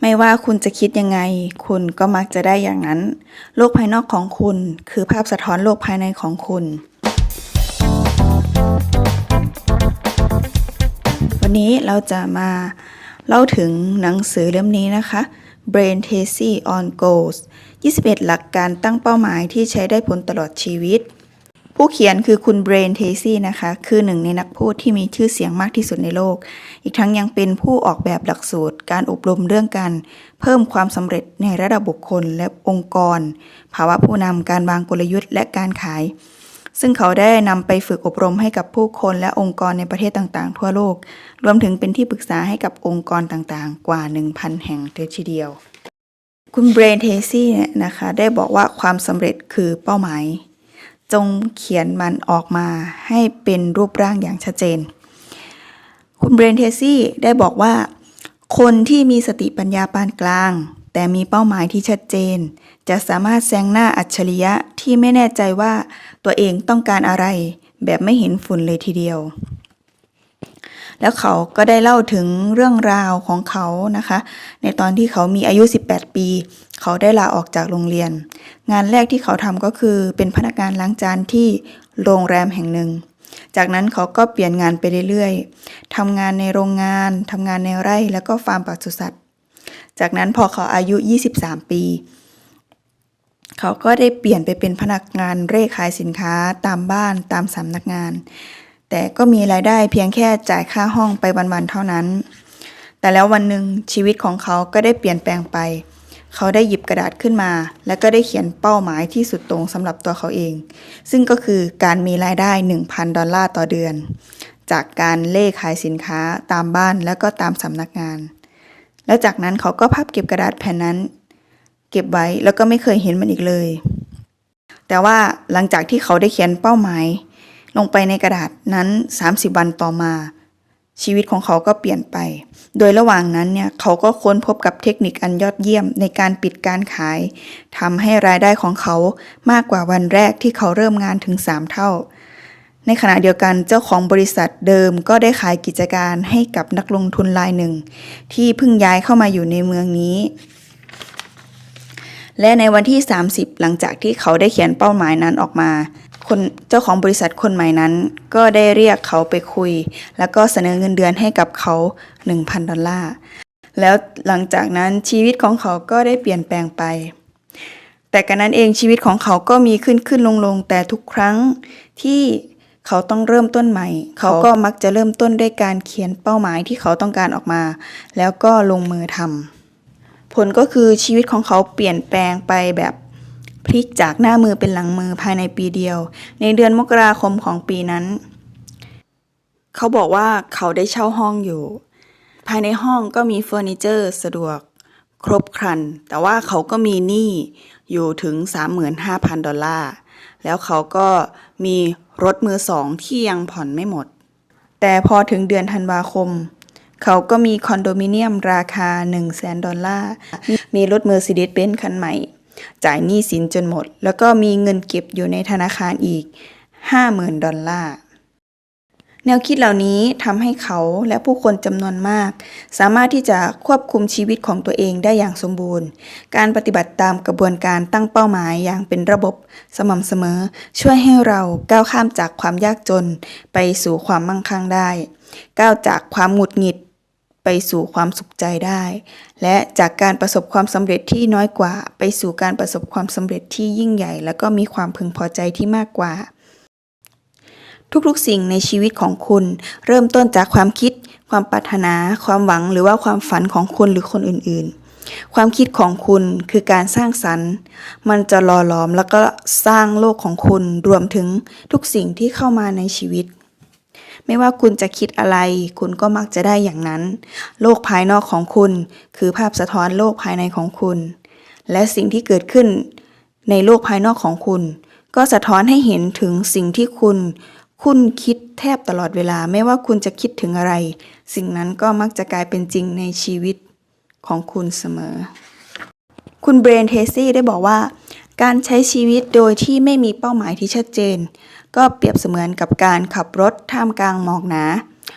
ไม่ว่าคุณจะคิดยังไง คุณก็มักจะได้อย่างนั้น โลกภายนอกของคุณ คือภาพสะท้อนโลกภายในของคุณ วันนี้เราจะมาเล่าถึงหนังสือเล่มนี้นะคะ Brain t a s y on Goals 21 หลักการตั้งเป้าหมายที่ใช้ได้ผลตลอดชีวิต ผู้เขียนคือคุณเบรนเทซี่นะคะ คือหนึ่งในนักพูดที่มีชื่อเสียงมากที่สุดในโลก อีกทั้งยังเป็นผู้ออกแบบหลักสูตร การอบรมเรื่องการ เพิ่มความสำเร็จในระดับบุคคลและองค์กร ภาวะผู้นำการวางกลยุทธ์และการขาย ซึ่งเขาได้นำไปฝึกอบรมให้กับผู้คนและองค์กรในประเทศต่างๆ ทั่วโลก รวมถึงเป็นที่ปรึกษาให้กับองค์กรต่างๆ กว่า 1,000 แห่งเลยทีเดียว คุณเบรนเทซี่เนี่ยนะคะได้บอกว่าความสำเร็จคือเป้าหมาย จงเขียนมันออกมาให้เป็นรูปร่างอย่างชัดเจน คุณเบรนเทซี่ได้บอกว่า คนที่มีสติปัญญาปานกลาง แต่มีเป้าหมายที่ชัดเจน จะสามารถแซงหน้าอัจฉริยะที่ไม่แน่ใจว่าตัวเองต้องการอะไร แบบไม่เห็นฝุ่นเลยทีเดียว แล้วเขาก็ได้เล่าถึงเรื่องราวของเขานะคะ ในตอนที่เขามีอายุ 18 ปี เขาได้ลาออกจากโรงเรียน งานแรกที่เขาทำก็คือเป็นพนักงานล้างจานที่โรงแรมแห่งหนึ่ง จากนั้นเขาก็เปลี่ยนงานไปเรื่อยๆทำงานในโรงงานทำงานในไร่แล้วก็ฟาร์มปศุสัตว์ จากนั้นพอเขาอายุ 23 ปี เขาก็ได้เปลี่ยนไปเป็นพนักงานเร่ขายสินค้าตามบ้านตามสำนักงาน แต่ก็มีรายได้เพียงแค่จ่ายค่าห้องไปวันๆเท่านั้น แต่แล้ววันหนึ่งชีวิตของเขาก็ได้เปลี่ยนแปลงไปเขาได้หยิบกระดาษขึ้นมา แล้วก็ได้เขียนเป้าหมายที่สุดตรงสำหรับตัวเขาเอง ซึ่งก็คือการมีรายได้ 1,000 ดอลลาร์ต่อเดือน จากการเล่ขายสินค้าตามบ้านแล้วก็ตามสำนักงาน แล้วจากนั้นเขาก็พับเก็บกระดาษแผ่นนั้น เก็บไว้แล้วก็ไม่เคยเห็นมันอีกเลย แต่ว่าหลังจากที่เขาได้เขียนเป้าหมาย ลงไปในกระดาษนั้น 30 วันต่อมา ชีวิตของเขาก็เปลี่ยนไป โดยระหว่างนั้นเนี่ยเขาก็ค้นพบกับเทคนิคอันยอดเยี่ยมในการปิดการขายทำให้รายได้ของเขามากกว่าวันแรกที่เขาเริ่มงานถึง 3 เท่า ในขณะเดียวกันเจ้าของบริษัทเดิมก็ได้ขายกิจการให้กับนักลงทุนรายหนึ่ง ที่เพิ่งย้ายเข้ามาอยู่ในเมืองนี้และในวันที่ 30 หลังจากที่เขาได้เขียนเป้าหมายนั้นออกมา คนเจ้าของบริษัทคนใหม่นั้น ก็ได้เรียกเขาไปคุย แล้วก็เสนอเงินเดือนให้กับเขา 1,000 ดอลลาร์ แล้วหลังจากนั้นชีวิตของเขาก็ได้เปลี่ยนแปลงไป แต่กันนั้นเองชีวิตของเขาก็มีขึ้นขึ้นลงลงแต่ทุกครั้งที่เขาต้องเริ่มต้นใหม่ เขาก็มักจะเริ่มต้นด้วยการเขียนเป้าหมายที่เขาต้องการออกมา แล้วก็ลงมือทำผลก็คือชีวิตของเขาเปลี่ยนแปลงไปแบบ พลิกจากหน้ามือเป็นหลังมือภายในปีเดียว ในเดือนมกราคมของปีนั้น เขาบอกว่าเขาได้เช่าห้องอยู่ ภายในห้องก็มีเฟอร์นิเจอร์สะดวกครบครัน แต่ว่าเขาก็มีหนี้อยู่ถึง 35,000 ดอลลาร์ แล้วเขาก็มีรถมือสองที่ยังผ่อนไม่หมด แต่พอถึงเดือนธันวาคม เขาก็มีคอนโดมิเนียมราคา 1 0 0 0 0แสนดอลลาร์ มีรถเมอร์ซิเดสเบนซ์คันใหม่ จ่ายหนี้สินจนหมด แล้วก็มีเงินเก็บอยู่ในธนาคารอีก 50,000 ดอลลาร์ แนวคิดเหล่านี้ทำให้เขาและผู้คนจำนวนมาก สามารถที่จะควบคุมชีวิตของตัวเองได้อย่างสมบูรณ์ การปฏิบัติตามกระบวนการตั้งเป้าหมายอย่างเป็นระบบสม่ำเสมอ ช่วยให้เราก้าวข้ามจากความยากจนไปสู่ความมั่งคั่งได้ ก้าวจากความหงุดหงิด ไปสู่ความสุขใจได้ และจากการประสบความสำเร็จที่น้อยกว่า ไปสู่การประสบความสำเร็จที่ยิ่งใหญ่ แล้วก็มีความพึงพอใจที่มากกว่า ทุกๆสิ่งในชีวิตของคุณ เริ่มต้นจากความคิด ความปรารถนา ความหวังหรือว่าความฝันของคุณหรือคนอื่น ๆความคิดของคุณคือการสร้างสรรค์ มันจะหล่อหลอมแล้วก็สร้างโลกของคุณรวมถึงทุกสิ่งที่เข้ามาในชีวิต ไม่ว่าคุณจะคิดอะไร คุณก็มักจะได้อย่างนั้น โลกภายนอกของคุณ คือภาพสะท้อนโลกภายในของคุณ และสิ่งที่เกิดขึ้น ในโลกภายนอกของคุณ ก็สะท้อนให้เห็นถึงสิ่งที่คุณ คุณคิดแทบตลอดเวลา ไม่ว่าคุณจะคิดถึงอะไร สิ่งนั้นก็มักจะกลายเป็นจริงในชีวิตของคุณเสมอ คุณเบรนเทซี่ได้บอกว่าการใช้ชีวิตโดยที่ไม่มีเป้าหมายที่ชัดเจน ก็เปรียบเสมือนกับการขับรถท่ามกลางหมอกหนา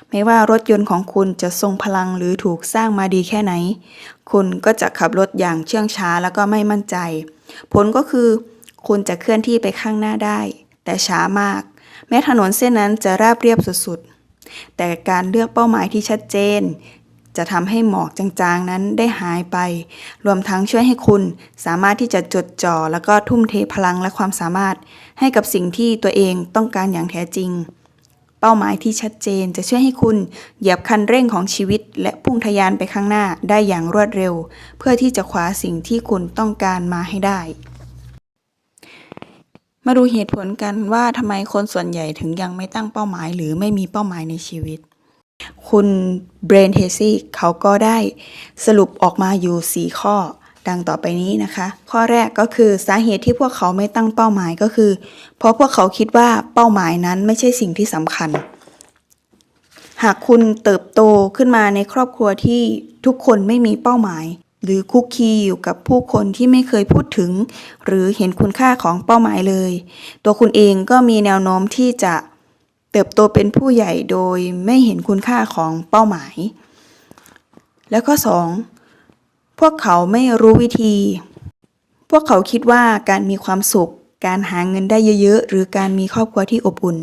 ไม่ว่ารถยนต์ของคุณจะทรงพลังหรือถูกสร้างมาดีแค่ไหน คุณก็จะขับรถอย่างเชื่องช้าแล้วก็ไม่มั่นใจ ผลก็คือ คุณจะเคลื่อนที่ไปข้างหน้าได้ แต่ช้ามาก แม้ถนนเส้นนั้นจะราบเรียบสุดๆ แต่การเลือกเป้าหมายที่ชัดเจนจะทำให้หมอกจางๆนั้นได้หายไป รวมทั้งช่วยให้คุณสามารถที่จะจดจ่อแล้วก็ทุ่มเทพลังและความสามารถ ให้กับสิ่งที่ตัวเองต้องการอย่างแท้จริง เป้าหมายที่ชัดเจนจะช่วยให้คุณเหยียบคันเร่งของชีวิต และพุ่งทะยานไปข้างหน้าได้อย่างรวดเร็ว เพื่อที่จะคว้าสิ่งที่คุณต้องการมาให้ได้ มาดูเหตุผลกันว่าทำไมคนส่วนใหญ่ถึงยังไม่ตั้งเป้าหมาย หรือไม่มีเป้าหมายในชีวิตคุณเบรนเทซี่เขาก็ได้สรุปออกมาอยู่ 4 ข้อ ดังต่อไปนี้นะคะ ข้อแรกก็คือสาเหตุที่พวกเขาไม่ตั้งเป้าหมายก็คือ เพราะพวกเขาคิดว่าเป้าหมายนั้นไม่ใช่สิ่งที่สำคัญ หากคุณเติบโตขึ้นมาในครอบครัวที่ทุกคนไม่มีเป้าหมาย หรือคุกคีอยู่กับผู้คนที่ไม่เคยพูดถึง หรือเห็นคุณค่าของเป้าหมายเลย ตัวคุณเองก็มีแนวโน้มที่จะเติบโตเป็นผู้ใหญ่โดยไม่เห็นคุณค่าของเป้าหมาย แล้วก็สอง พวกเขาไม่รู้วิธี พวกเขาคิดว่าการมีความสุข การหาเงินได้เยอะๆ หรือการมีครอบครัวที่อบอุ่น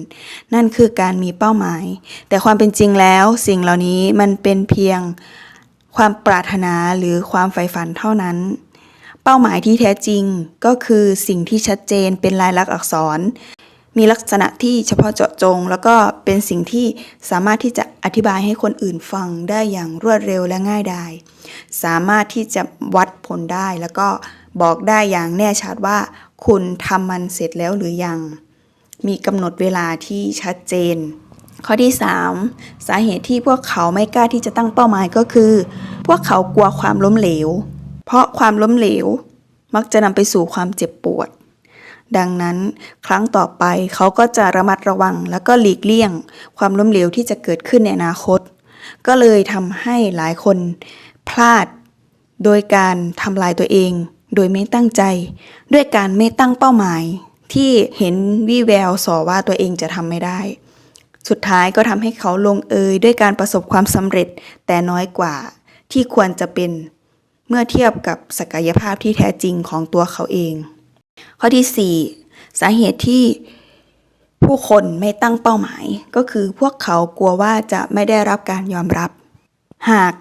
นั่นคือการมีเป้าหมาย แต่ความเป็นจริงแล้ว สิ่งเหล่านี้มันเป็นเพียงความปรารถนาหรือความใฝ่ฝันเท่านั้น เป้าหมายที่แท้จริงก็คือสิ่งที่ชัดเจนเป็นลายลักษณ์อักษร มีลักษณะที่เฉพาะเจาะจง แล้วก็เป็นสิ่งที่สามารถที่จะอธิบายให้คนอื่นฟังได้อย่างรวดเร็วและง่ายดายสามารถที่จะวัดผลได้แล้วก็บอกได้อย่างแน่ชัดว่า คุณทำมันเสร็จแล้วหรือยัง มีกำหนดเวลาที่ชัดเจน ข้อที่ 3 สาเหตุที่พวกเขาไม่กล้าที่จะตั้งเป้าหมายก็คือ พวกเขากลัวความล้มเหลว เพราะความล้มเหลว มักจะนำไปสู่ความเจ็บปวด ดังนั้นครั้งต่อไปเขาก็จะระมัดระวัง แล้วก็หลีกเลี่ยง ความล้มเหลวที่จะเกิดขึ้นในอนาคต ก็เลยทำให้หลายคนพลาด โดยการทำลายตัวเอง โดยไม่ตั้งใจ ด้วยการไม่ตั้งเป้าหมาย ที่เห็นวี่แววสอว่าตัวเองจะทำไม่ได้ สุดท้ายก็ทำให้เขาลงเอยด้วยการประสบความสำเร็จ แต่น้อยกว่าที่ควรจะเป็น เมื่อเทียบกับศักยภาพที่แท้จริงของตัวเขาเอง ข้อที่ 4 สาเหตุที่ผู้คนไม่ตั้งเป้าหมาย ก็คือพวกเขากลัวว่าจะไม่ได้รับการยอมรับ หาก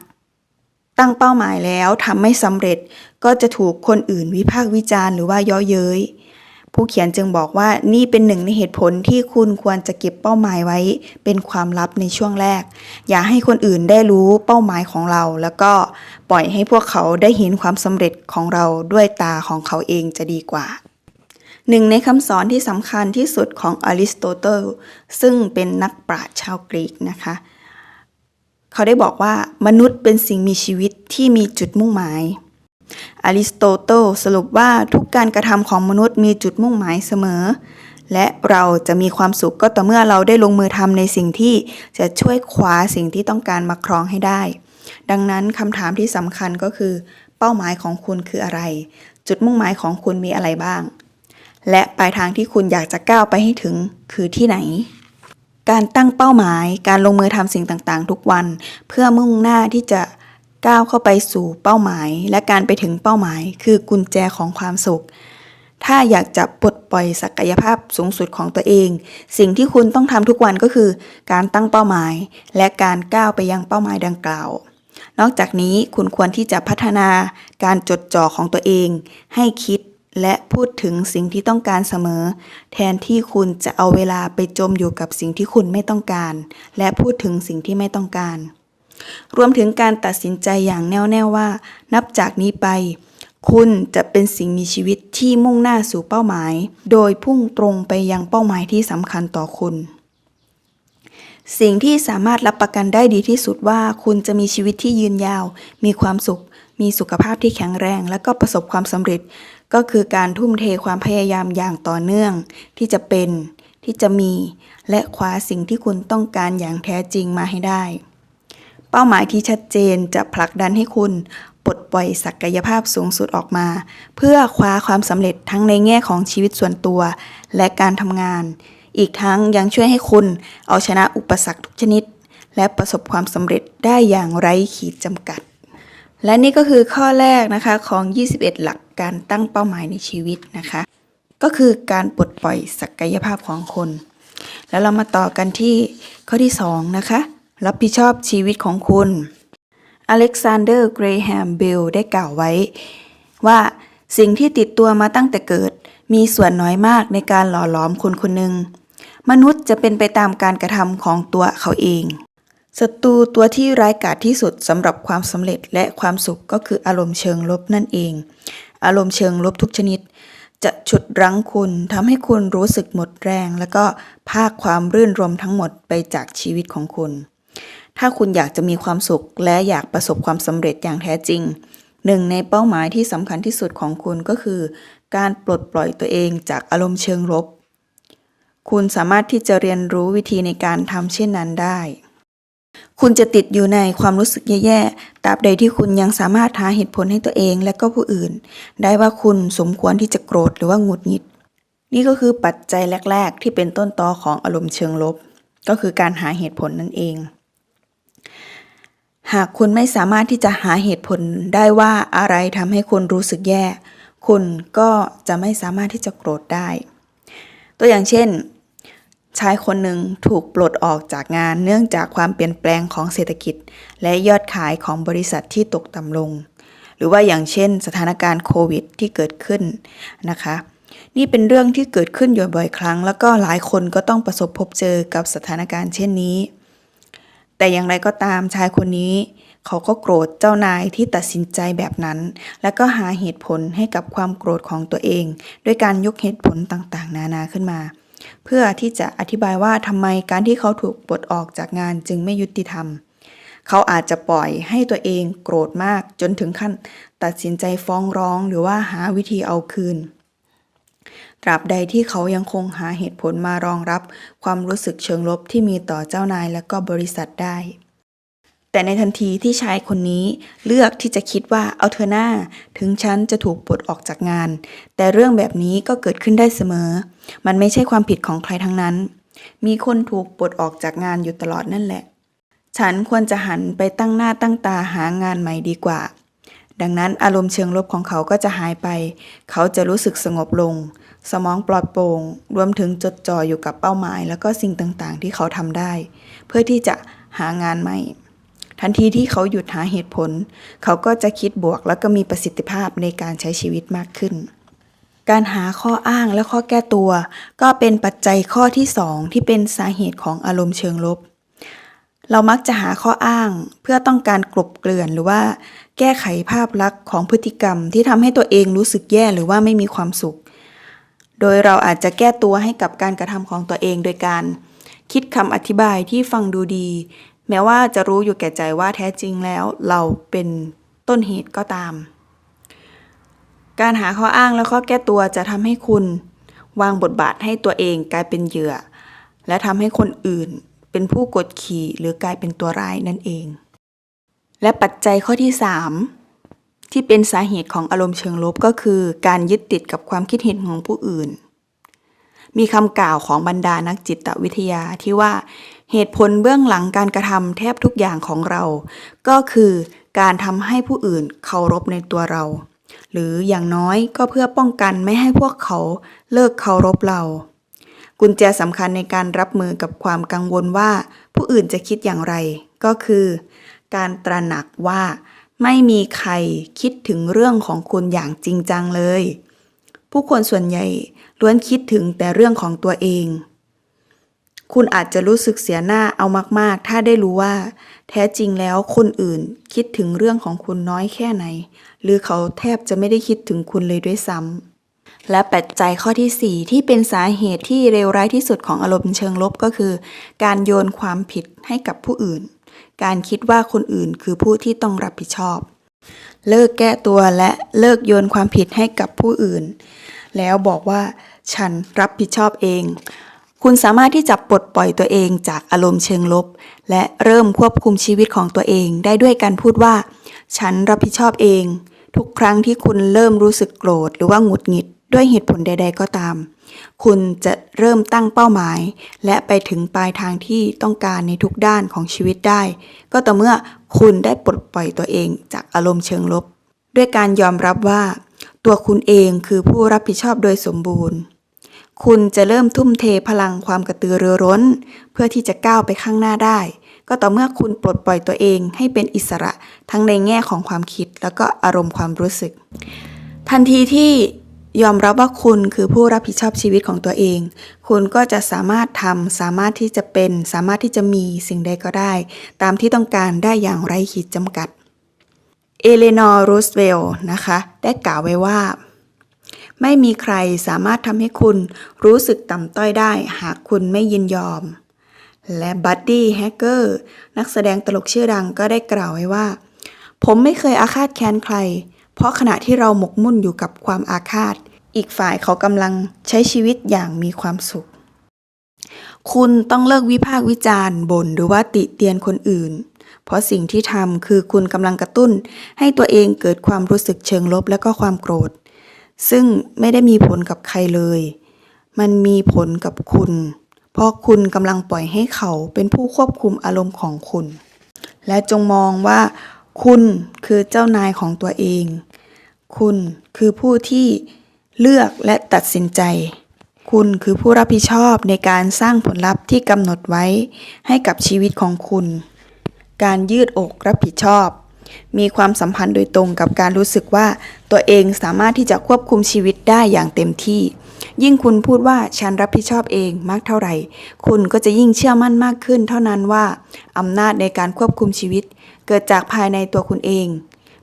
ตั้งเป้าหมายแล้วทำไม่สำเร็จก็จะถูกคนอื่นวิพากษ์วิจารณ์หรือว่าเย่อเย้ยผู้เขียนจึงบอกว่านี่เป็นหนึ่งในเหตุผลที่คุณควรจะเก็บเป้าหมายไว้ เป็นความลับในช่วงแรก อย่าให้คนอื่นได้รู้เป้าหมายของเรา แล้วก็ปล่อยให้พวกเขาได้เห็นความสำเร็จของเราด้วยตาของเขาเองจะดีกว่า หนึ่งในคำสอนที่สำคัญที่สุดของอริสโตเติลซึ่งเป็นนักปราชญ์ชาวกรีกนะคะ เขาได้บอกว่ามนุษย์เป็นสิ่งมีชีวิตที่มีจุดมุ่งหมายอริสโตเติลสรุปว่าทุกการกระทำของมนุษย์มีจุดมุ่งหมายเสมอ และเราจะมีความสุขก็ต่อเมื่อเราได้ลงมือทำในสิ่งที่จะช่วยคว้าสิ่งที่ต้องการมาครองให้ได้ ดังนั้นคำถามที่สำคัญก็คือ เป้าหมายของคุณคืออะไร จุดมุ่งหมายของคุณมีอะไรบ้าง และปลายทางที่คุณอยากจะก้าวไปให้ถึงคือที่ไหน การตั้งเป้าหมาย การลงมือทำสิ่งต่างๆ ทุกวัน เพื่อมุ่งหน้าที่จะก้าวเข้าไปสู่เป้าหมาย และการไปถึงเป้าหมาย คือกุญแจของความสุข ถ้าอยากจะปลดปล่อยศักยภาพสูงสุดของตัวเอง สิ่งที่คุณต้องทำทุกวันก็คือ การตั้งเป้าหมาย และการก้าวไปยังเป้าหมายดังกล่าวนอกจากนี้คุณควรที่จะพัฒนาการจดจ่อของตัวเอง ให้คิด และพูดถึงสิ่งที่ต้องการเสมอ แทนที่คุณจะเอาเวลาไปจมอยู่กับสิ่งที่คุณไม่ต้องการ และพูดถึงสิ่งที่ไม่ต้องการ รวมถึงการตัดสินใจอย่างแน่วแน่ว่า นับจากนี้ไป คุณจะเป็นสิ่งมีชีวิตที่มุ่งหน้าสู่เป้าหมาย โดยพุ่งตรงไปยังเป้าหมายที่สำคัญต่อคุณ สิ่งที่สามารถรับประกันได้ดีที่สุดว่า คุณจะมีชีวิตที่ยืนยาว มีความสุข มีสุขภาพที่แข็งแรง และก็ประสบความสำเร็จ ก็คือการทุ่มเทความพยายามอย่างต่อเนื่อง ที่จะเป็น ที่จะมี และคว้าสิ่งที่คุณต้องการอย่างแท้จริงมาให้ได้ เป้าหมายที่ชัดเจนจะผลักดันให้คุณปลดปล่อยศักยภาพสูงสุดออกมา เพื่อคว้าความสำเร็จทั้งในแง่ของชีวิตส่วนตัว และการทำงาน อีกทั้งยังช่วยให้คุณเอาชนะอุปสรรคทุกชนิด และประสบความสำเร็จได้อย่างไร้ขีดจำกัด และนี่ก็คือข้อแรกนะคะของ 21 หลักการตั้งเป้าหมายในชีวิตนะคะ ก็คือการปลดปล่อยศักยภาพของคน แล้วเรามาต่อกันที่ข้อที่ 2 นะคะ รับผิดชอบชีวิตของคุณอเล็กซานเดอร์เกรแฮมเบลได้กล่าวไว้ ว่าสิ่งที่ติดตัวมาตั้งแต่เกิด มีส่วนน้อยมากในการหล่อหลอมคนคนหนึ่งมนุษย์จะเป็นไปตามการกระทำของตัวเขาเอง ศัตรูตัวที่ร้ายกาจที่สุดสำหรับความสำเร็จและความสุขก็คืออารมณ์เชิงลบนั่นเอง อารมณ์เชิงลบทุกชนิด จะฉุดรั้งคุณทำให้คุณรู้สึกหมดแรง แล้วก็พากความรื่นรมทั้งหมดไปจากชีวิตของคุณ ถ้าคุณอยากจะมีความสุขและอยากประสบความสำเร็จอย่างแท้จริง หนึ่งในเป้าหมายที่สำคัญที่สุดของคุณก็คือ การปลดปล่อยตัวเองจากอารมณ์เชิงลบ คุณสามารถที่จะเรียนรู้วิธีในการทำเช่นนั้นได้ คุณจะติดอยู่ในความรู้สึกแย่ๆตราบใดที่คุณยังสามารถหาเหตุผลให้ตัวเองและก็ผู้อื่น ได้ว่าคุณสมควรที่จะโกรธหรือว่าหงุดหงิด นี่ก็คือปัจจัยแรก ๆ ที่เป็นต้นตอของอารมณ์เชิงลบ ก็คือการหาเหตุผลนั่นเอง หากคุณไม่สามารถที่จะหาเหตุผลได้ว่าอะไรทำให้คุณรู้สึกแย่ คุณก็จะไม่สามารถที่จะโกรธได้ ตัวอย่างเช่น ชายคนหนึ่งถูกปลดออกจากงานเนื่องจากความเปลี่ยนแปลงของเศรษฐกิจ และยอดขายของบริษัทที่ตกต่ำลง หรือว่าอย่างเช่น สถานการณ์โควิดที่เกิดขึ้นนะคะ นี่เป็นเรื่องที่เกิดขึ้นอยู่บ่อยครั้ง แล้วก็หลายคนก็ต้องประสบพบเจอกับสถานการณ์เช่นนี้ แต่อย่างไรก็ตามชายคนนี้ เขาก็โกรธเจ้านายที่ตัดสินใจแบบนั้น แล้วก็หาเหตุผลให้กับความโกรธของตัวเอง ด้วยการยกเหตุผลต่างๆ นานาขึ้นมา เพื่อที่จะอธิบายว่าทำไมการที่เขาถูกปลดออกจากงานจึงไม่ยุติธรรม เขาอาจจะปล่อยให้ตัวเองโกรธมากจนถึงขั้นตัดสินใจฟ้องร้องหรือว่าหาวิธีเอาคืน ตราบใดที่เขายังคงหาเหตุผลมารองรับ ความรู้สึกเชิงลบที่มีต่อเจ้านายและก็บริษัทได้ แต่ในทันทีที่ชายคนนี้เลือกที่จะคิดว่าเอาเธอหน้า ถึงฉันจะถูกปลดออกจากงาน แต่เรื่องแบบนี้ก็เกิดขึ้นได้เสมอ มันไม่ใช่ความผิดของใครทั้งนั้น มีคนถูกปลดออกจากงานอยู่ตลอดนั่นแหละ ฉันควรจะหันไปตั้งหน้าตั้งตาหางานใหม่ดีกว่า ดังนั้นอารมณ์เชิงลบของเขาก็จะหายไป เขาจะรู้สึกสงบลง สมองปลอดโปร่งรวมถึงจดจ่ออยู่กับเป้าหมาย แล้วก็สิ่งต่างๆ ที่เขาทำได้ เพื่อที่จะหางานใหม่ ทันทีที่เขาหยุดหาเหตุผล เขาก็จะคิดบวกแล้วก็มีประสิทธิภาพในการใช้ชีวิตมากขึ้น การหาข้ออ้างและข้อแก้ตัว ก็เป็นปัจจัยข้อที่สองที่เป็นสาเหตุของอารมณ์เชิงลบ เรามักจะหาข้ออ้างเพื่อต้องการกลบเกลื่อนหรือว่า แก้ไขภาพลักษณ์ของพฤติกรรม ที่ทำให้ตัวเองรู้สึกแย่หรือว่าไม่มีความสุข โดยเราอาจจะแก้ตัวให้กับการกระทำของตัวเองโดยการคิดคำอธิบายที่ฟังดูดี แม้ว่าจะรู้อยู่แก่ใจว่าแท้จริงแล้วเราเป็นต้นเหตุก็ตาม การหาข้ออ้างและข้อแก้ตัวจะทำให้คุณวางบทบาทให้ตัวเองกลายเป็นเหยื่อ และทำให้คนอื่นเป็นผู้กดขี่หรือกลายเป็นตัวร้ายนั่นเอง และปัจจัยข้อที่ 3 ที่เป็นสาเหตุของอารมณ์เชิงลบก็คือ การยึดติดกับความคิดเห็นของผู้อื่น มีคำกล่าวของบรรดานักจิตวิทยาที่ว่า เหตุผลเบื้องหลังการกระทำแทบทุกอย่างของเรา ก็คือการทำให้ผู้อื่นเคารพในตัวเรา หรืออย่างน้อยก็เพื่อป้องกันไม่ให้พวกเขาเลิกเคารพเรา กุญแจสำคัญในการรับมือกับความกังวลว่า ผู้อื่นจะคิดอย่างไร ก็คือ การตระหนักว่า ไม่มีใครคิดถึงเรื่องของคุณอย่างจริงจังเลย ผู้คนส่วนใหญ่ล้วนคิดถึงแต่เรื่องของตัวเอง คุณอาจจะรู้สึกเสียหน้าเอามากๆ ถ้าได้รู้ว่า แท้จริงแล้วคนอื่นคิดถึงเรื่องของคุณน้อยแค่ไหน หรือเขาแทบจะไม่ได้คิดถึงคุณเลยด้วยซ้ำและปัจจัยข้อที่ 4 ที่เป็นสาเหตุที่เลวร้ายที่สุดของอารมณ์เชิงลบก็คือ การโยนความผิดให้กับผู้อื่น การคิดว่าคนอื่นคือผู้ที่ต้องรับผิดชอบ เลิกแก้ตัวและเลิกโยนความผิดให้กับผู้อื่น แล้วบอกว่าฉันรับผิดชอบเอง คุณสามารถที่จะปลดปล่อยตัวเองจากอารมณ์เชิงลบ และเริ่มควบคุมชีวิตของตัวเองได้ด้วยการพูดว่า ฉันรับผิดชอบเอง ทุกครั้งที่คุณเริ่มรู้สึกโกรธหรือว่าหงุดหงิดด้วยเหตุผลใด ๆ ก็ตาม คุณจะเริ่มตั้งเป้าหมาย และไปถึงปลายทางที่ต้องการในทุกด้านของชีวิตได้ ก็ต่อเมื่อคุณได้ปลดปล่อยตัวเองจากอารมณ์เชิงลบ ด้วยการยอมรับว่า ตัวคุณเองคือผู้รับผิดชอบโดยสมบูรณ์ คุณจะเริ่มทุ่มเทพลังความกระตือรือร้น เพื่อที่จะก้าวไปข้างหน้าได้ ก็ต่อเมื่อคุณปลดปล่อยตัวเองให้เป็นอิสระทั้งในแง่ของความคิด แล้วก็อารมณ์ความรู้สึก ทันทีที่ยอมรับว่าคุณคือผู้รับผิดชอบชีวิตของตัวเอง คุณก็จะสามารถทำสามารถที่จะเป็น สามารถที่จะมีสิ่งใดก็ได้ ตามที่ต้องการได้อย่างไร้ขีดจำกัด เอเลนอร์รูสเวลล์นะคะ ได้กล่าวไว้ว่า ไม่มีใครสามารถทำให้คุณรู้สึกต่ำต้อยได้หากคุณไม่ยินยอม และบัดดี้แฮกเกอร์นักแสดงตลกชื่อดังก็ได้กล่าวไว้ว่า ผมไม่เคยอาฆาตแค้นใคร เพราะขณะที่เราหมกมุ่นอยู่กับความอาฆาต อีกฝ่ายเขากำลังใช้ชีวิตอย่างมีความสุข คุณต้องเลิกวิพากษ์วิจารณ์บ่นหรือว่าติเตียนคนอื่นเพราะสิ่งที่ทำคือคุณกำลังกระตุ้น ให้ตัวเองเกิดความรู้สึกเชิงลบและก็ความโกรธ ซึ่งไม่ได้มีผลกับใครเลย มันมีผลกับคุณ เพราะคุณกำลังปล่อยให้เขาเป็นผู้ควบคุมอารมณ์ของคุณ และจงมองว่า คุณคือเจ้านายของตัวเอง คุณคือผู้ที่เลือกและตัดสินใจ คุณคือผู้รับผิดชอบในการสร้างผลลัพธ์ที่กำหนดไว้ให้กับชีวิตของคุณ การยืดอกรับผิดชอบ มีความสัมพันธ์โดยตรงกับการรู้สึกว่าตัวเองสามารถที่จะควบคุมชีวิตได้อย่างเต็มที่ ยิ่งคุณพูดว่าฉันรับผิดชอบเองมากเท่าไหร่ คุณก็จะยิ่งเชื่อมั่นมากขึ้น เท่านั้นว่าอำนาจในการควบคุมชีวิต เกิดจากภายในตัวคุณเอง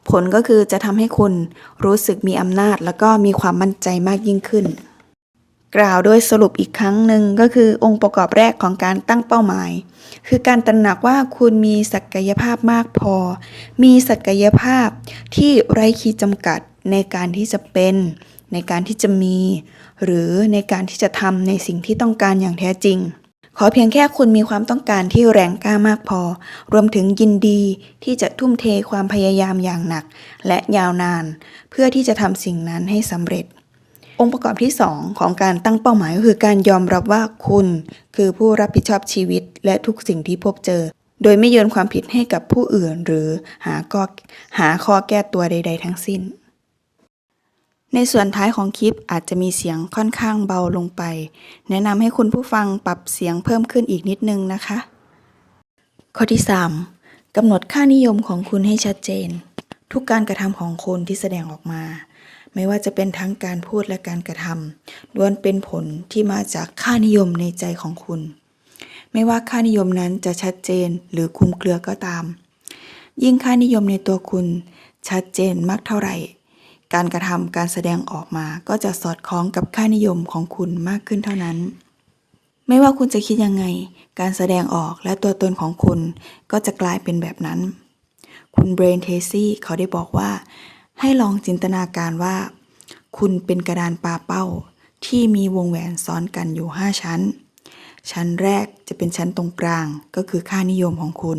ผลก็คือจะทำให้คุณรู้สึกมีอำนาจ แล้วก็มีความมั่นใจมากยิ่งขึ้น กล่าวโดยสรุปอีกครั้งหนึ่งก็คือองค์ประกอบแรกของการตั้งเป้าหมาย คือการตระหนักว่าคุณมีศักยภาพมากพอ มีศักยภาพที่ไร้ขีดจำกัดในการที่จะเป็น ในการที่จะมี หรือในการที่จะทำในสิ่งที่ต้องการอย่างแท้จริง ขอเพียงแค่คุณมีความต้องการที่แรงกล้ามากพอ รวมถึงยินดีที่จะทุ่มเทความพยายามอย่างหนัก และยาวนาน เพื่อที่จะทำสิ่งนั้นให้สำเร็จ องค์ประกอบที่ 2 ของการตั้งเป้าหมายก็คือการยอมรับว่าคุณ คือผู้รับผิดชอบชีวิตและทุกสิ่งที่พบเจอ โดยไม่โยนความผิดให้กับผู้อื่น หรือหาก็หาข้อแก้ตัวใด ๆ ทั้งสิ้น ในส่วนท้ายของคลิปอาจจะมีเสียงค่อนข้างเบาลงไป แนะนำให้คุณผู้ฟังปรับเสียงเพิ่มขึ้นอีกนิดนึงนะคะ ข้อที่ 3กำหนดค่านิยมของคุณให้ชัดเจน ทุกการกระทำของคุณที่แสดงออกมา ไม่ว่าจะเป็นทั้งการพูดและการกระทำล้วนเป็นผลที่มาจากค่านิยมในใจของคุณ ไม่ว่าค่านิยมนั้นจะชัดเจนหรือคลุมเครือก็ตาม ยิ่งค่านิยมในตัวคุณ ชัดเจนมากเท่าไหร่ การกระทำการแสดงออกมาก็จะสอดคล้องกับค่านิยมของคุณมากขึ้นเท่านั้น ไม่ว่าคุณจะคิดยังไง การแสดงออกและตัวตนของคุณก็จะกลายเป็นแบบนั้นคุณเบรนเทซี่เขาได้บอกว่า ให้ลองจินตนาการว่า คุณเป็นกระดานปลาเป้า ที่มีวงแหวนซ้อนกันอยู่ 5 ชั้น ชั้นแรกจะเป็นชั้นตรงกลางก็คือค่านิยมของคุณ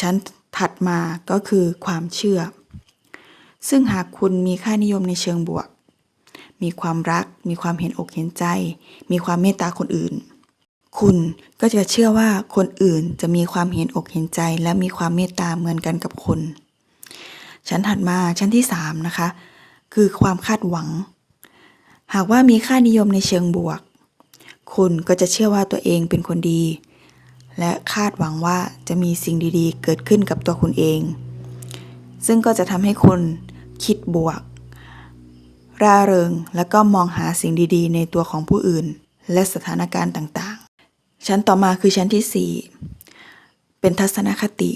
ชั้นถัดมาก็คือความเชื่อ ซึ่งหากคุณมีค่านิยมในเชิงบวก มีความรัก มีความเห็นอกเห็นใจ มีความเมตตาคนอื่น คุณก็จะเชื่อว่าคนอื่นจะมีความเห็นอกเห็นใจ และมีความเมตตาเหมือนกันกับคุณ ชั้นถัดมาชั้นที่สามนะคะ คือความคาดหวัง หากว่ามีค่านิยมในเชิงบวก คุณก็จะเชื่อว่าตัวเองเป็นคนดี และคาดหวังว่าจะมีสิ่งดีๆ เกิดขึ้นกับตัวคุณเอง ซึ่งก็จะทำให้คุณคิดบวก ร่าเริงและก็มองหาสิ่งดีๆ ในตัวของผู้อื่น และสถานการณ์ต่างๆ ชั้นต่อมาคือชั้นที่ 4 เป็นทัศนคติ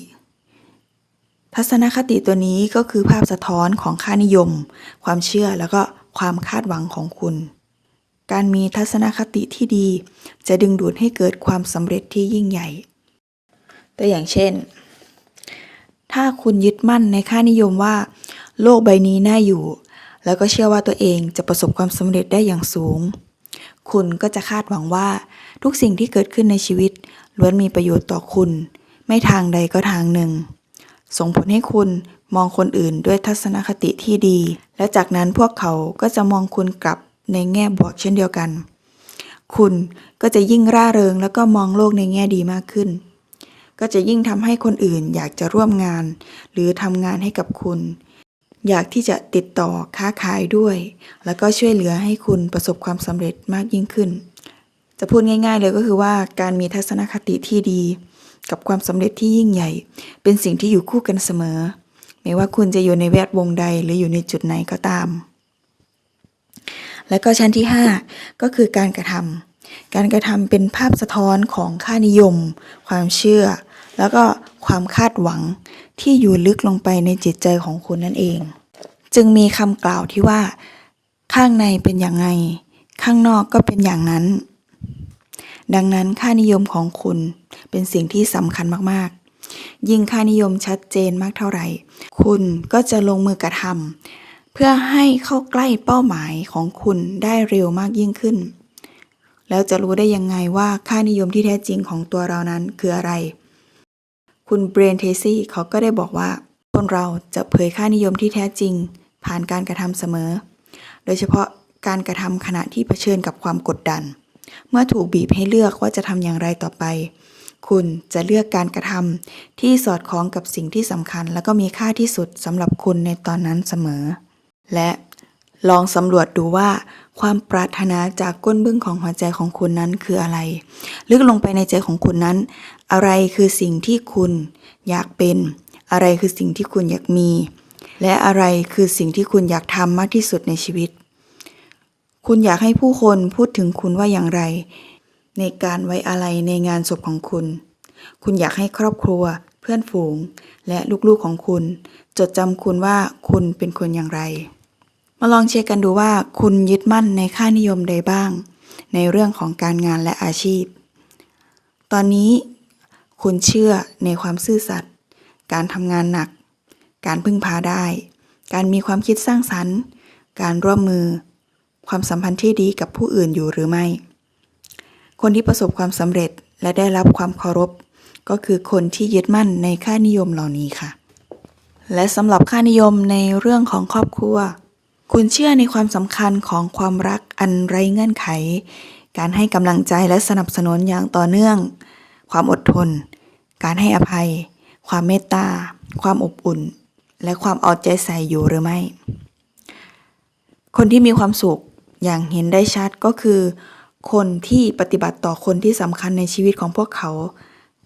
ทัศนคติตัวนี้ก็คือภาพสะท้อนของค่านิยม ความเชื่อแล้วก็ความคาดหวังของคุณ การมีทัศนคติที่ดี จะดึงดูดให้เกิดความสำเร็จที่ยิ่งใหญ่ ตัวอย่างเช่น ถ้าคุณยึดมั่นในค่านิยมว่า โลกใบนี้น่าอยู่ แล้วก็เชื่อว่าตัวเองจะประสบความสำเร็จได้อย่างสูง คุณก็จะคาดหวังว่า ทุกสิ่งที่เกิดขึ้นในชีวิตล้วนมีประโยชน์ต่อคุณ ไม่ทางใดก็ทางหนึ่ง ส่งผลให้คุณมองคนอื่นด้วยทัศนคติที่ดี และจากนั้นพวกเขาก็จะมองคุณกลับในแง่บวกเช่นเดียวกัน คุณก็จะยิ่งร่าเริงแล้วก็มองโลกในแง่ดีมากขึ้น ก็จะยิ่งทำให้คนอื่นอยากจะร่วมงาน หรือทำงานให้กับคุณ อยากที่จะติดต่อค้าขายด้วย แล้วก็ช่วยเหลือให้คุณประสบความสำเร็จมากยิ่งขึ้น จะพูดง่าย ๆ เลยก็คือว่าการมีทัศนคติที่ดี กับความสำเร็จที่ยิ่งใหญ่ เป็นสิ่งที่อยู่คู่กันเสมอ ไม่ว่าคุณจะอยู่ในแวดวงใดหรืออยู่ในจุดไหนก็ตาม และก็ชั้นที่ 5 ก็คือการกระทำการกระทำเป็นภาพสะท้อนของค่านิยม ความเชื่อ แล้วก็ความคาดหวังที่อยู่ลึกลงไปในจิตใจของคุณนั่นเอง จึงมีคำกล่าวที่ว่า ข้างในเป็นอย่างไง ข้างนอกก็เป็นอย่างนั้น ดังนั้นค่านิยมของคุณ เป็นสิ่งที่สำคัญมากๆ ยิ่งค่านิยมชัดเจนมากเท่าไหร่ คุณก็จะลงมือกระทำเพื่อให้เข้าใกล้เป้าหมายของคุณได้เร็วมากยิ่งขึ้น แล้วจะรู้ได้ยังไงว่าค่านิยมที่แท้จริงของตัวเรานั้นคืออะไร คุณเบรนเทซี่เขาก็ได้บอกว่า คนเราจะเผยค่านิยมที่แท้จริง ผ่านการกระทำเสมอ โดยเฉพาะการกระทำขณะที่เผชิญกับความกดดันเมื่อถูกบีบให้เลือกว่าจะทำอย่างไรต่อไป คุณจะเลือกการกระทำที่สอดคล้องกับสิ่งที่สำคัญ และก็มีค่าที่สุดสำหรับคุณในตอนนั้นเสมอ และลองสำรวจดูว่า ความปรารถนาจากก้นบึ้งของหัวใจของคุณนั้นคืออะไร ลึกลงไปในใจของคุณนั้น อะไรคือสิ่งที่คุณอยากเป็น อะไรคือสิ่งที่คุณอยากมี และอะไรคือสิ่งที่คุณอยากทำมากที่สุดในชีวิต คุณอยากให้ผู้คนพูดถึงคุณว่าอย่างไร ในการไว้อาลัยในงานศพของคุณ คุณอยากให้ครอบครัว เพื่อนฝูง และลูกๆของคุณ จดจำคุณว่าคุณเป็นคนอย่างไร มาลองเช็คกันดูว่าคุณยึดมั่นในค่านิยมใดบ้าง ในเรื่องของการงานและอาชีพ ตอนนี้ คุณเชื่อในความซื่อสัตย์การทำงานหนัก การพึ่งพาได้ การมีความคิดสร้างสรรค์ การร่วมมือ ความสัมพันธ์ที่ดีกับผู้อื่นอยู่หรือไม่ คนที่ประสบความสำเร็จและได้รับความเคารพ ก็คือคนที่ยึดมั่นในค่านิยมเหล่านี้ค่ะ และสำหรับค่านิยมในเรื่องของครอบครัว คุณเชื่อในความสำคัญของความรักอันไร้เงื่อนไข การให้กำลังใจและสนับสนุนอย่างต่อเนื่อง ความอดทน การให้อภัย ความเมตตา ความอบอุ่น และความเอาใจใส่อยู่หรือไม่ คนที่มีความสุขอย่างเห็นได้ชัดก็คือ คนที่ปฏิบัติต่อคนที่สำคัญในชีวิตของพวกเขา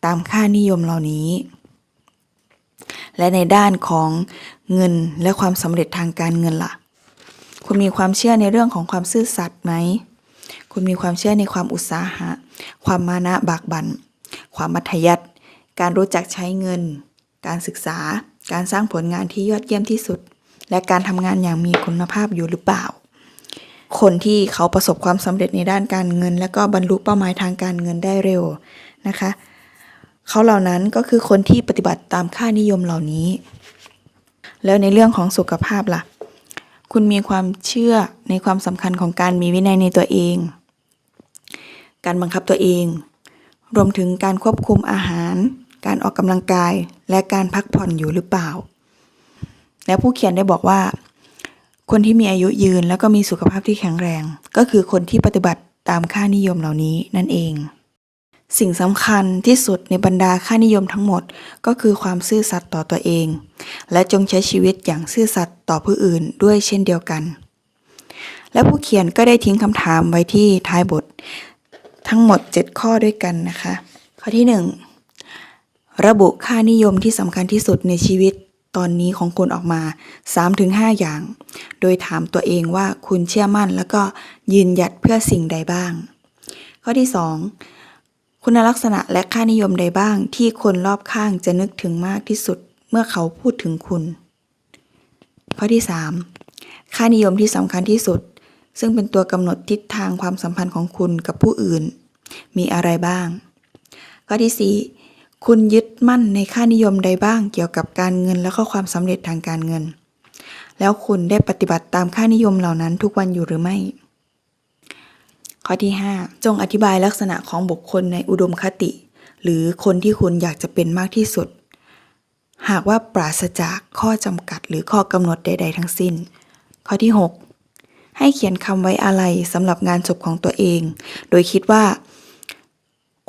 ตามค่านิยมเหล่านี้ และในด้านของเงินและความสำเร็จทางการเงินล่ะ คุณมีความเชื่อในเรื่องของความซื่อสัตย์ไหม คุณมีความเชื่อในความอุตสาหะ ความมานะบากบัน่น ความมัธยัติ การรู้จักใช้เงิน การศึกษา การสร้างผลงานที่ยอดเยี่ยมที่สุด และการทำงานอย่างมีคุณภาพอยู่หรือเปล่า คนที่เขาประสบความสำเร็จในด้านการเงิน และก็บรรลุเป้าหมายทางการเงินได้เร็วนะคะเขาเหล่านั้นก็คือคนที่ปฏิบัติตามค่านิยมเหล่านี้ แล้วในเรื่องของสุขภาพล่ะ คุณมีความเชื่อในความสำคัญของการมีวินัยในตัวเอง การบังคับตัวเอง รวมถึงการควบคุมอาหาร การออกกำลังกาย และการพักผ่อนอยู่หรือเปล่า และผู้เขียนได้บอกว่า คนที่มีอายุยืนแล้วก็มีสุขภาพที่แข็งแรง ก็คือคนที่ปฏิบัติตามค่านิยมเหล่านี้นั่นเอง สิ่งสำคัญที่สุดในบรรดาค่านิยมทั้งหมด ก็คือความซื่อสัตย์ต่อตัวเอง และจงใช้ชีวิตอย่างซื่อสัตย์ต่อผู้อื่นด้วยเช่นเดียวกัน และผู้เขียนก็ได้ทิ้งคำถามไว้ที่ท้ายบท ทั้งหมด 7 ข้อด้วยกันนะคะ ข้อที่ 1 ระบุค่านิยมที่สำคัญที่สุดในชีวิต ตอนนี้ของคุณออกมา 3-5 อย่าง โดยถามตัวเองว่าคุณเชื่อมั่นแล้วก็ยืนหยัดเพื่อสิ่งใดบ้าง ข้อที่ 2 คุณลักษณะและค่านิยมใดบ้าง ที่คนรอบข้างจะนึกถึงมากที่สุดเมื่อเขาพูดถึงคุณ ข้อที่ 3 ค่านิยมที่สำคัญที่สุด ซึ่งเป็นตัวกำหนดทิศทางความสัมพันธ์ของคุณกับผู้อื่น มีอะไรบ้าง ข้อที่ 4 คุณยึดมั่นในค่านิยมใดบ้างเกี่ยวกับการเงินและก็ความสำเร็จทางการเงิน แล้วคุณได้ปฏิบัติตามค่านิยมเหล่านั้นทุกวันอยู่หรือไม่ ข้อที่ 5 จงอธิบายลักษณะของบุคคลในอุดมคติ หรือคนที่คุณอยากจะเป็นมากที่สุด หากว่าปราศจากข้อจำกัดหรือข้อกำหนดใด ๆ ทั้งสิ้น ข้อที่ 6 ให้เขียนคำไว้อาลัยสำหรับงานศพของตัวเอง โดยคิดว่า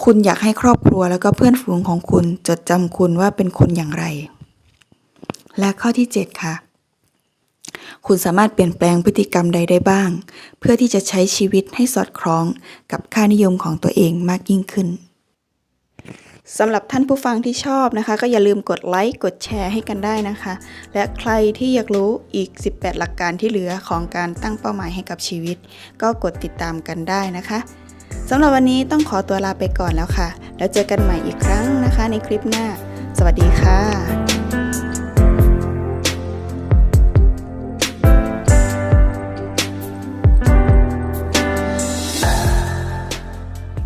คุณอยากให้ครอบครัวแล้วก็เพื่อนฝูงของคุณจดจำคุณว่าเป็นคนอย่างไร และข้อที่ 7 ค่ะ คุณสามารถเปลี่ยนแปลงพฤติกรรมใดได้บ้าง เพื่อที่จะใช้ชีวิตให้สอดคล้องกับค่านิยมของตัวเองมากยิ่งขึ้นสำหรับท่านผู้ฟังที่ชอบนะคะ ก็อย่าลืมกดไลค์กดแชร์ให้กันได้นะคะ และใครที่อยากรู้อีก 18 หลักการที่เหลือของการตั้งเป้าหมายให้กับชีวิต ก็กดติดตามกันได้นะคะ สำหรับวันนี้ต้องขอตัวลาไปก่อนแล้วค่ะ แล้วเจอกันใหม่อีกครั้งนะคะในคลิปหน้า สวัสดีค่ะ